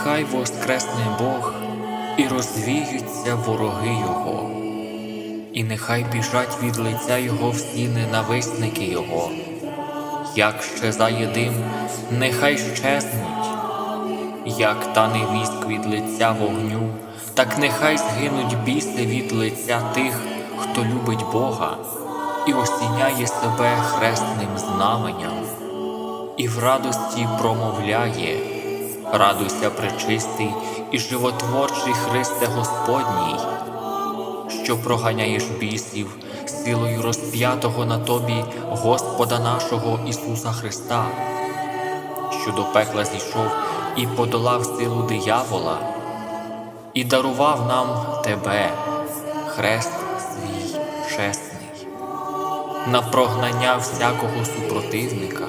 нехай воскресне Бог і розвіються вороги Його, і нехай біжать від лиця Його всі ненависники Його, як щезає дим, нехай щезнуть, як тане віск від лиця вогню, так нехай згинуть біси від лиця тих, хто любить Бога і осіняє себе хресним знаменням, і в радості промовляє. Радуйся, пречистий і животворчий Христе Господній, що проганяєш бісів силою розп'ятого на тобі Господа нашого Ісуса Христа, що до пекла зійшов і подолав силу диявола, і дарував нам Тебе, хрест свій чесний, на прогнання всякого супротивника.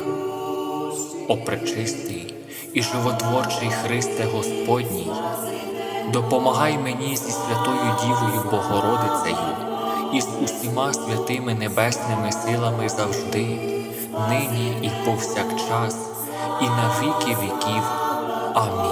О пречистий і животворчий Христе Господній, допомагай мені зі святою Дівою Богородицею і з усіма святими небесними силами завжди, нині і повсякчас, і на віки віків. Амінь.